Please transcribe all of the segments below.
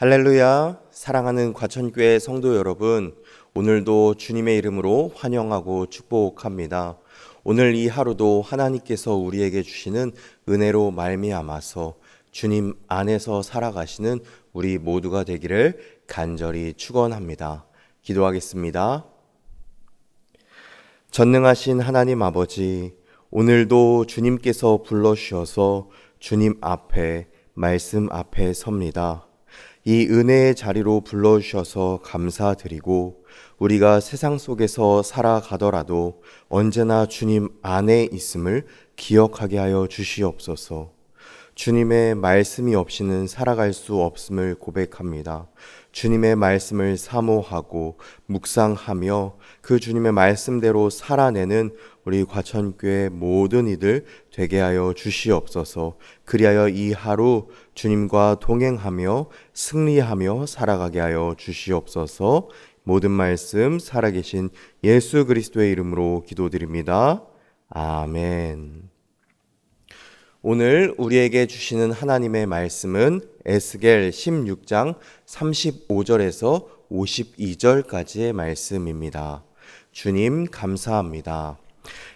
할렐루야, 사랑하는 과천교회 성도 여러분, 오늘도 주님의 이름으로 환영하고 축복합니다. 오늘 이 하루도 하나님께서 우리에게 주시는 은혜로 말미암아서 주님 안에서 살아가시는 우리 모두가 되기를 간절히 축원합니다. 기도하겠습니다. 전능하신 하나님 아버지, 오늘도 주님께서 불러주셔서 주님 앞에, 말씀 앞에 섭니다. 이 은혜의 자리로 불러주셔서 감사드리고, 우리가 세상 속에서 살아가더라도 언제나 주님 안에 있음을 기억하게 하여 주시옵소서. 주님의 말씀이 없이는 살아갈 수 없음을 고백합니다. 주님의 말씀을 사모하고 묵상하며 그 주님의 말씀대로 살아내는 우리 과천교회 모든 이들 되게 하여 주시옵소서. 그리하여 이 하루 주님과 동행하며 승리하며 살아가게 하여 주시옵소서. 모든 말씀 살아계신 예수 그리스도의 이름으로 기도드립니다. 아멘. 오늘 우리에게 주시는 하나님의 말씀은 에스겔 16장 35절에서 52절까지의 말씀입니다. 주님 감사합니다.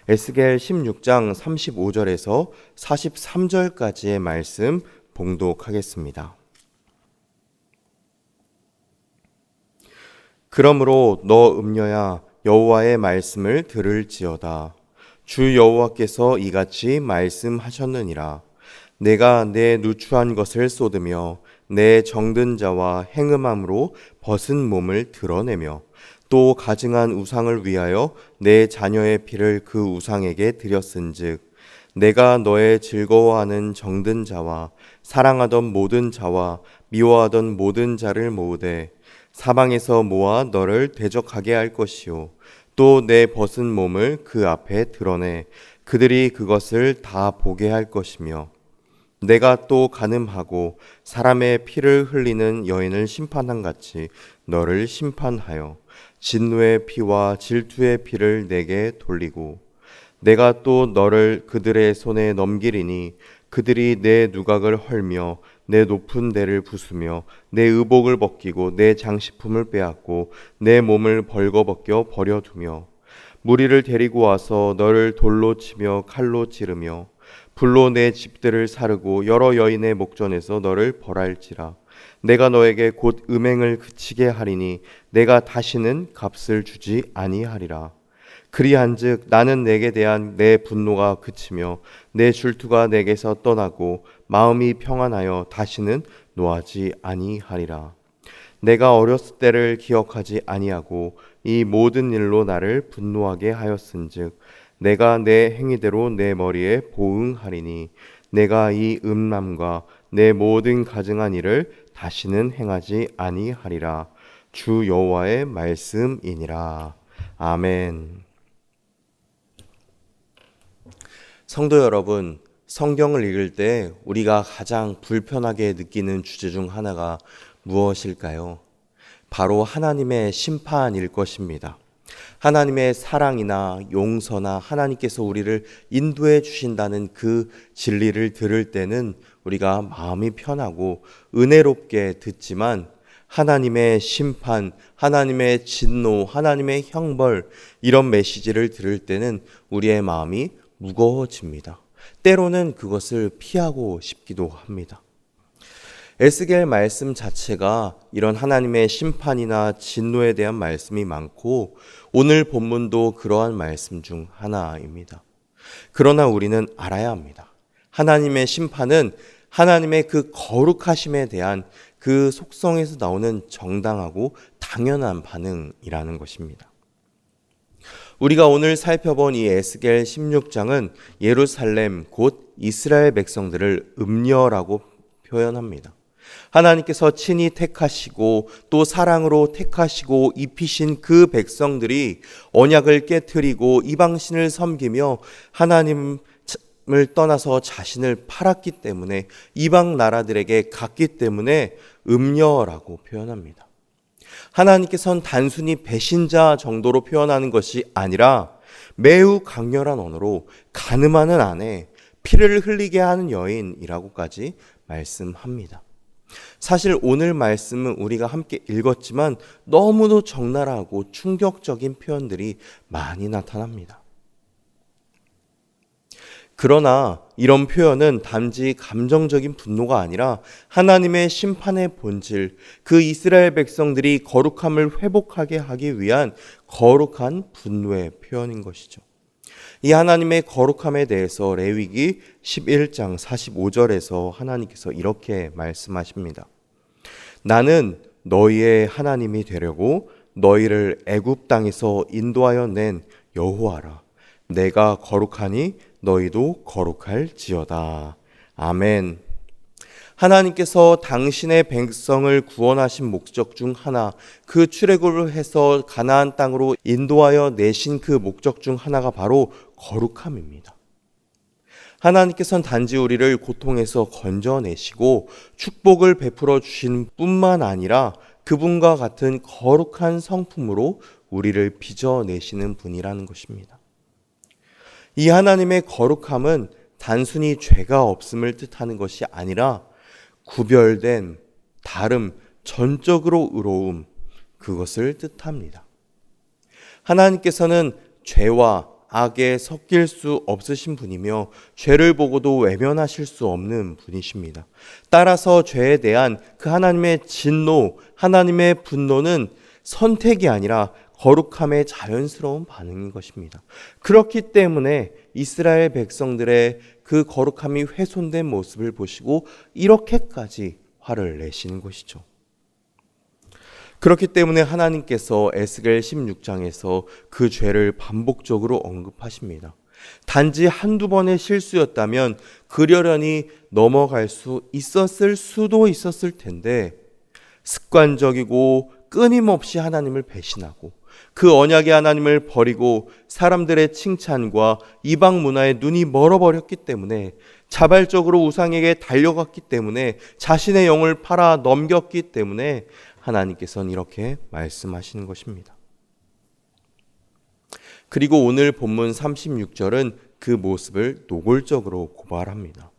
에스겔 16장 35절에서 43절까지의 말씀 봉독하겠습니다. 그러므로 너 음녀야 여호와의 말씀을 들을지어다. 주 여호와께서 이같이 말씀하셨느니라. 내가 내 누추한 것을 쏟으며 내 정든 자와 행음함으로 벗은 몸을 드러내며 또 가증한 우상을 위하여 내 자녀의 피를 그 우상에게 드렸은즉 내가 너의 즐거워하는 정든 자와 사랑하던 모든 자와 미워하던 모든 자를 모으되 사방에서 모아 너를 대적하게 할 것이요 또 내 벗은 몸을 그 앞에 드러내 그들이 그것을 다 보게 할 것이며 내가 또 가늠하고 사람의 피를 흘리는 여인을 심판한 같이 너를 심판하여 진노의 피와 질투의 피를 내게 돌리고 내가 또 너를 그들의 손에 넘기리니 그들이 내 누각을 헐며 내 높은 데를 부수며 내 의복을 벗기고 내 장식품을 빼앗고 내 몸을 벌거벗겨 버려두며 무리를 데리고 와서 너를 돌로 치며 칼로 찌르며 불로 내 집들을 사르고 여러 여인의 목전에서 너를 벌할지라. 내가 너에게 곧 음행을 그치게 하리니 내가 다시는 값을 주지 아니하리라. 그리한즉 나는 내게 대한 내 분노가 그치며 내 줄투가 내게서 떠나고 마음이 평안하여 다시는 노하지 아니하리라. 내가 어렸을 때를 기억하지 아니하고 이 모든 일로 나를 분노하게 하였은즉 내가 내 행위대로 내 머리에 보응하리니 내가 이 음란과 내 모든 가증한 일을 다시는 행하지 아니하리라. 주 여호와의 말씀이니라. 아멘. 성도 여러분, 성경을 읽을 때 우리가 가장 불편하게 느끼는 주제 중 하나가 무엇일까요? 바로 하나님의 심판일 것입니다. 하나님의 사랑이나 용서나 하나님께서 우리를 인도해 주신다는 그 진리를 들을 때는 우리가 마음이 편하고 은혜롭게 듣지만 하나님의 심판, 하나님의 진노, 하나님의 형벌 이런 메시지를 들을 때는 우리의 마음이 무거워집니다. 때로는 그것을 피하고 싶기도 합니다. 에스겔 말씀 자체가 이런 하나님의 심판이나 진노에 대한 말씀이 많고 오늘 본문도 그러한 말씀 중 하나입니다. 그러나 우리는 알아야 합니다. 하나님의 심판은 하나님의 그 거룩하심에 대한 그 속성에서 나오는 정당하고 당연한 반응이라는 것입니다. 우리가 오늘 살펴본 이 에스겔 16장은 예루살렘 곧 이스라엘 백성들을 음녀라고 표현합니다. 하나님께서 친히 택하시고 또 사랑으로 택하시고 입히신 그 백성들이 언약을 깨뜨리고 이방신을 섬기며 하나님을 떠나서 자신을 팔았기 때문에 이방 나라들에게 갔기 때문에 음녀라고 표현합니다. 하나님께서는 단순히 배신자 정도로 표현하는 것이 아니라 매우 강렬한 언어로 가늠하는 아내, 피를 흘리게 하는 여인이라고까지 말씀합니다. 사실 오늘 말씀은 우리가 함께 읽었지만 너무도 적나라하고 충격적인 표현들이 많이 나타납니다. 그러나 이런 표현은 단지 감정적인 분노가 아니라 하나님의 심판의 본질, 그 이스라엘 백성들이 거룩함을 회복하게 하기 위한 거룩한 분노의 표현인 것이죠. 이 하나님의 거룩함에 대해서 레위기 11장 45절에서 하나님께서 이렇게 말씀하십니다. 나는 너희의 하나님이 되려고 너희를 애굽 땅에서 인도하여 낸 여호와라. 내가 거룩하니 너희도 거룩할지어다. 아멘. 하나님께서 당신의 백성을 구원하신 목적 중 하나, 그 출애굽을 해서 가나안 땅으로 인도하여 내신 그 목적 중 하나가 바로 거룩함입니다. 하나님께서는 단지 우리를 고통에서 건져내시고 축복을 베풀어 주신 뿐만 아니라 그분과 같은 거룩한 성품으로 우리를 빚어내시는 분이라는 것입니다. 이 하나님의 거룩함은 단순히 죄가 없음을 뜻하는 것이 아니라 구별된 다름, 전적으로 의로움, 그것을 뜻합니다. 하나님께서는 죄와 악에 섞일 수 없으신 분이며 죄를 보고도 외면하실 수 없는 분이십니다. 따라서 죄에 대한 그 하나님의 진노, 하나님의 분노는 선택이 아니라 거룩함의 자연스러운 반응인 것입니다. 그렇기 때문에 이스라엘 백성들의 그 거룩함이 훼손된 모습을 보시고 이렇게까지 화를 내시는 것이죠. 그렇기 때문에 하나님께서 에스겔 16장에서 그 죄를 반복적으로 언급하십니다. 단지 한두 번의 실수였다면 그려려니 넘어갈 수 있었을 수도 있었을 텐데 습관적이고 끊임없이 하나님을 배신하고 그 언약의 하나님을 버리고 사람들의 칭찬과 이방 문화에 눈이 멀어버렸기 때문에 자발적으로 우상에게 달려갔기 때문에 자신의 영을 팔아 넘겼기 때문에 하나님께서는 이렇게 말씀하시는 것입니다. 그리고 오늘 본문 36절은 그 모습을 노골적으로 고발합니다.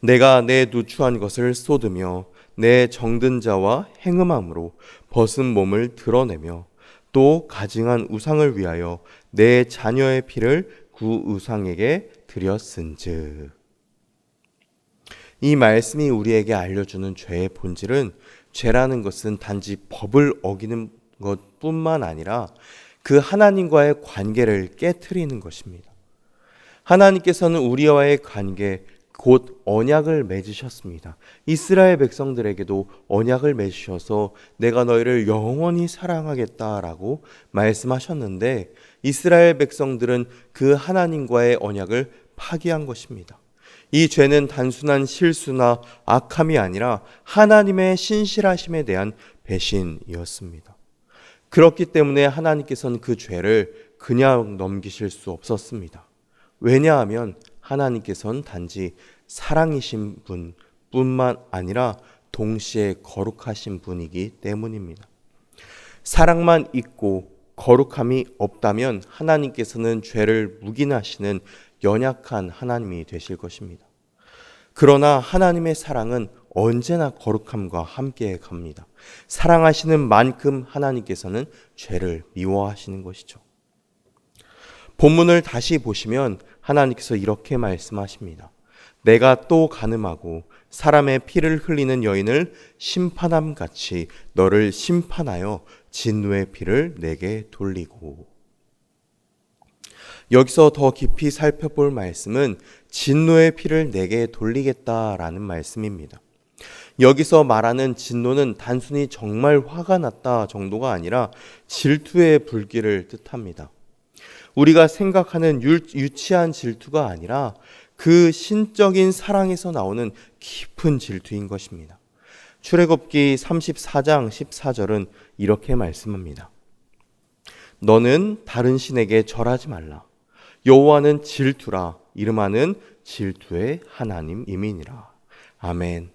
내가 내 누추한 것을 쏟으며 내 정든 자와 행음함으로 벗은 몸을 드러내며 또 가증한 우상을 위하여 내 자녀의 피를 구 우상에게 드렸은즉 이 말씀이 우리에게 알려주는 죄의 본질은 죄라는 것은 단지 법을 어기는 것뿐만 아니라 그 하나님과의 관계를 깨뜨리는 것입니다. 하나님께서는 우리와의 관계, 곧 언약을 맺으셨습니다. 이스라엘 백성들에게도 언약을 맺으셔서 내가 너희를 영원히 사랑하겠다라고 말씀하셨는데 이스라엘 백성들은 그 하나님과의 언약을 파기한 것입니다. 이 죄는 단순한 실수나 악함이 아니라 하나님의 신실하심에 대한 배신이었습니다. 그렇기 때문에 하나님께서는 그 죄를 그냥 넘기실 수 없었습니다. 왜냐하면 하나님께서는 단지 사랑이신 분 뿐만 아니라 동시에 거룩하신 분이기 때문입니다. 사랑만 있고 거룩함이 없다면 하나님께서는 죄를 묵인하시는 연약한 하나님이 되실 것입니다. 그러나 하나님의 사랑은 언제나 거룩함과 함께 갑니다. 사랑하시는 만큼 하나님께서는 죄를 미워하시는 것이죠. 본문을 다시 보시면 하나님께서 이렇게 말씀하십니다. 내가 또 가늠하고 사람의 피를 흘리는 여인을 심판함 같이 너를 심판하여 진노의 피를 내게 돌리고 여기서 더 깊이 살펴볼 말씀은 진노의 피를 내게 돌리겠다라는 말씀입니다. 여기서 말하는 진노는 단순히 정말 화가 났다 정도가 아니라 질투의 불길을 뜻합니다. 우리가 생각하는 유치한 질투가 아니라 그 신적인 사랑에서 나오는 깊은 질투인 것입니다. 출애굽기 34장 14절은 이렇게 말씀합니다. 너는 다른 신에게 절하지 말라. 여호와는 질투라. 이름하는 질투의 하나님 이민이라. 아멘.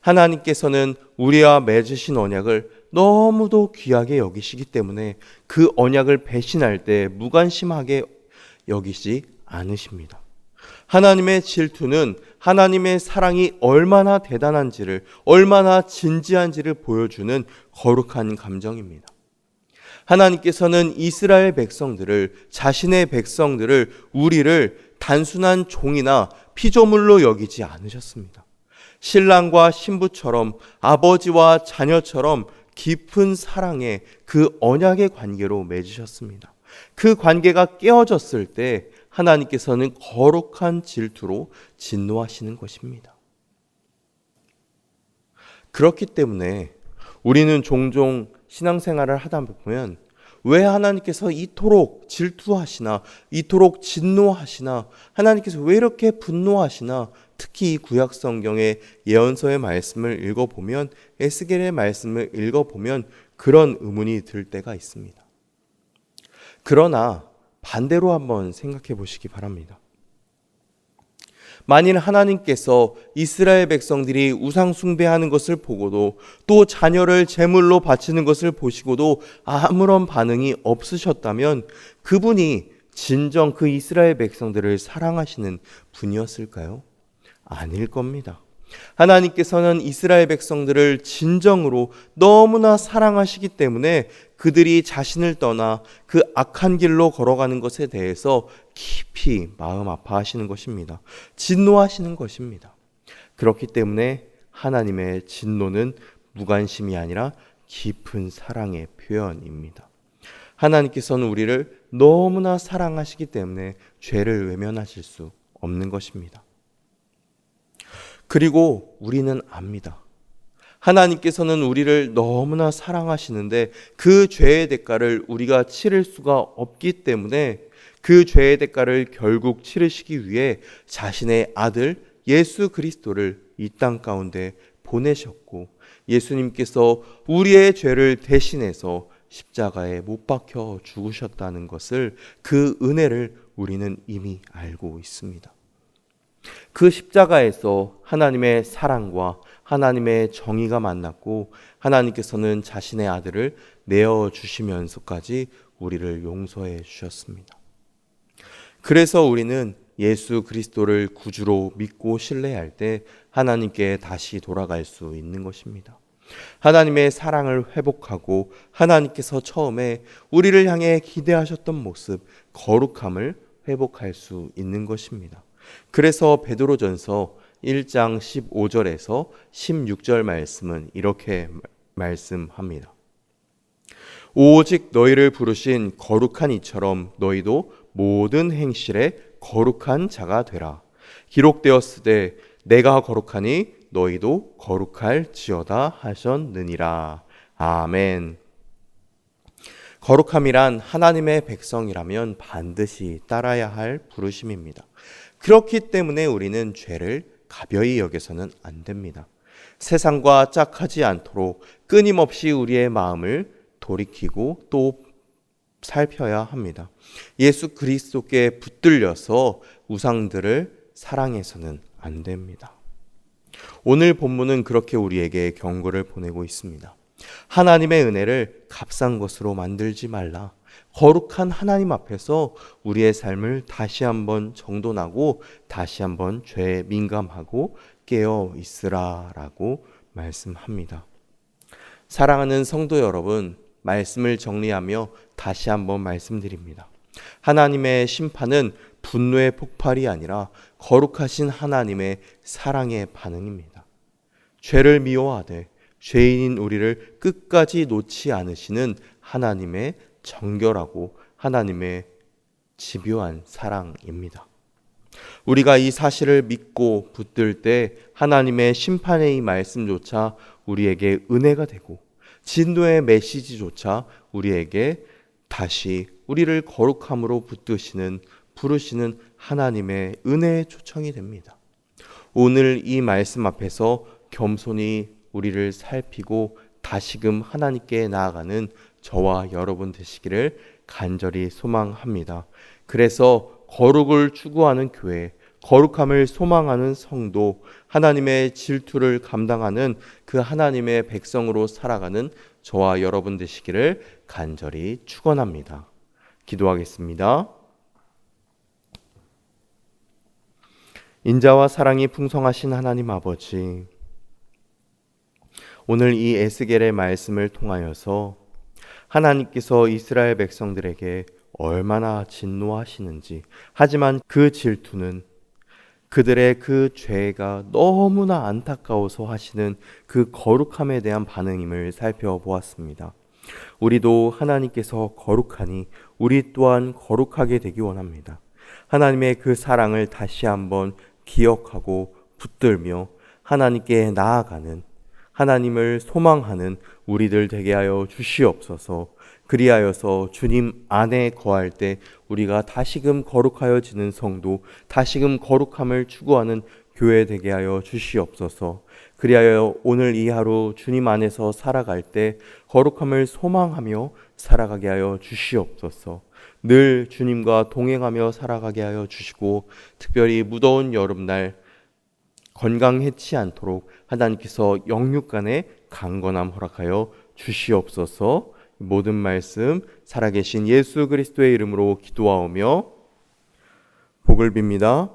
하나님께서는 우리와 맺으신 언약을 너무도 귀하게 여기시기 때문에 그 언약을 배신할 때 무관심하게 여기지 않으십니다. 하나님의 질투는 하나님의 사랑이 얼마나 대단한지를, 얼마나 진지한지를 보여주는 거룩한 감정입니다. 하나님께서는 이스라엘 백성들을, 자신의 백성들을, 우리를 단순한 종이나 피조물로 여기지 않으셨습니다. 신랑과 신부처럼 아버지와 자녀처럼 깊은 사랑의 그 언약의 관계로 맺으셨습니다. 그 관계가 깨어졌을 때 하나님께서는 거룩한 질투로 진노하시는 것입니다. 그렇기 때문에 우리는 종종 신앙생활을 하다 보면 왜 하나님께서 이토록 질투하시나, 이토록 진노하시나, 하나님께서 왜 이렇게 분노하시나, 특히 이 구약 성경의 예언서의 말씀을 읽어보면, 에스겔의 말씀을 읽어보면 그런 의문이 들 때가 있습니다. 그러나 반대로 한번 생각해 보시기 바랍니다. 만일 하나님께서 이스라엘 백성들이 우상 숭배하는 것을 보고도 또 자녀를 제물로 바치는 것을 보시고도 아무런 반응이 없으셨다면 그분이 진정 그 이스라엘 백성들을 사랑하시는 분이었을까요? 아닐 겁니다. 하나님께서는 이스라엘 백성들을 진정으로 너무나 사랑하시기 때문에 그들이 자신을 떠나 그 악한 길로 걸어가는 것에 대해서 깊이 마음 아파하시는 것입니다. 진노하시는 것입니다. 그렇기 때문에 하나님의 진노는 무관심이 아니라 깊은 사랑의 표현입니다. 하나님께서는 우리를 너무나 사랑하시기 때문에 죄를 외면하실 수 없는 것입니다. 그리고 우리는 압니다. 하나님께서는 우리를 너무나 사랑하시는데 그 죄의 대가를 우리가 치를 수가 없기 때문에 그 죄의 대가를 결국 치르시기 위해 자신의 아들 예수 그리스도를 이 땅 가운데 보내셨고 예수님께서 우리의 죄를 대신해서 십자가에 못 박혀 죽으셨다는 것을 그 은혜를 우리는 이미 알고 있습니다. 그 십자가에서 하나님의 사랑과 하나님의 정의가 만났고 하나님께서는 자신의 아들을 내어 주시면서까지 우리를 용서해 주셨습니다. 그래서 우리는 예수 그리스도를 구주로 믿고 신뢰할 때 하나님께 다시 돌아갈 수 있는 것입니다. 하나님의 사랑을 회복하고 하나님께서 처음에 우리를 향해 기대하셨던 모습, 거룩함을 회복할 수 있는 것입니다. 그래서 베드로전서 1장 15절에서 16절 말씀은 이렇게 말씀합니다. 오직 너희를 부르신 거룩한 이처럼 너희도 모든 행실에 거룩한 자가 되라. 기록되었으되 내가 거룩하니 너희도 거룩할지어다 하셨느니라. 아멘. 거룩함이란 하나님의 백성이라면 반드시 따라야 할 부르심입니다. 그렇기 때문에 우리는 죄를 가벼이 여겨서는 안 됩니다. 세상과 짝하지 않도록 끊임없이 우리의 마음을 돌이키고 또 살펴야 합니다. 예수 그리스도께 붙들려서 우상들을 사랑해서는 안 됩니다. 오늘 본문은 그렇게 우리에게 경고를 보내고 있습니다. 하나님의 은혜를 값싼 것으로 만들지 말라. 거룩한 하나님 앞에서 우리의 삶을 다시 한번 정돈하고 다시 한번 죄에 민감하고 깨어 있으라라고 말씀합니다. 사랑하는 성도 여러분, 말씀을 정리하며 다시 한번 말씀드립니다. 하나님의 심판은 분노의 폭발이 아니라 거룩하신 하나님의 사랑의 반응입니다. 죄를 미워하되 죄인인 우리를 끝까지 놓지 않으시는 하나님의 정결하고 하나님의 집요한 사랑입니다. 우리가 이 사실을 믿고 붙들 때 하나님의 심판의 이 말씀조차 우리에게 은혜가 되고 진도의 메시지조차 우리에게 다시 우리를 거룩함으로 붙드시는 부르시는 하나님의 은혜의 초청이 됩니다. 오늘 이 말씀 앞에서 겸손히 우리를 살피고 다시금 하나님께 나아가는 저와 여러분 되시기를 간절히 소망합니다. 그래서 거룩을 추구하는 교회, 거룩함을 소망하는 성도, 하나님의 질투를 감당하는 그 하나님의 백성으로 살아가는 저와 여러분 되시기를 간절히 축원합니다. 기도하겠습니다. 인자와 사랑이 풍성하신 하나님 아버지, 오늘 이 에스겔의 말씀을 통하여서 하나님께서 이스라엘 백성들에게 얼마나 진노하시는지, 하지만 그 질투는 그들의 그 죄가 너무나 안타까워서 하시는 그 거룩함에 대한 반응임을 살펴보았습니다. 우리도 하나님께서 거룩하니 우리 또한 거룩하게 되기 원합니다. 하나님의 그 사랑을 다시 한번 기억하고 붙들며 하나님께 나아가는 하나님을 소망하는 우리들 되게 하여 주시옵소서. 그리하여서 주님 안에 거할 때 우리가 다시금 거룩하여지는 성도, 다시금 거룩함을 추구하는 교회 되게 하여 주시옵소서. 그리하여 오늘 이 하루 주님 안에서 살아갈 때 거룩함을 소망하며 살아가게 하여 주시옵소서. 늘 주님과 동행하며 살아가게 하여 주시고 특별히 무더운 여름날 건강 해치 않도록 하나님께서 영육간에 강건함 허락하여 주시옵소서. 모든 말씀 살아계신 예수 그리스도의 이름으로 기도하오며 복을 빕니다.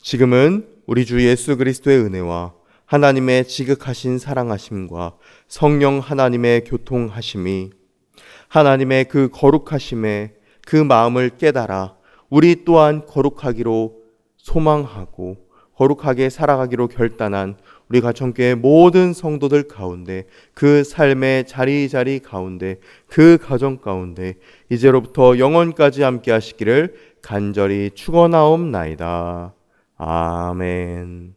지금은 우리 주 예수 그리스도의 은혜와 하나님의 지극하신 사랑하심과 성령 하나님의 교통하심이 하나님의 그 거룩하심에 그 마음을 깨달아 우리 또한 거룩하기로 소망하고 거룩하게 살아가기로 결단한 우리 가천교회 모든 성도들 가운데 그 삶의 자리자리 가운데 그 가정 가운데 이제로부터 영원까지 함께 하시기를 간절히 축원하옵나이다. 아멘.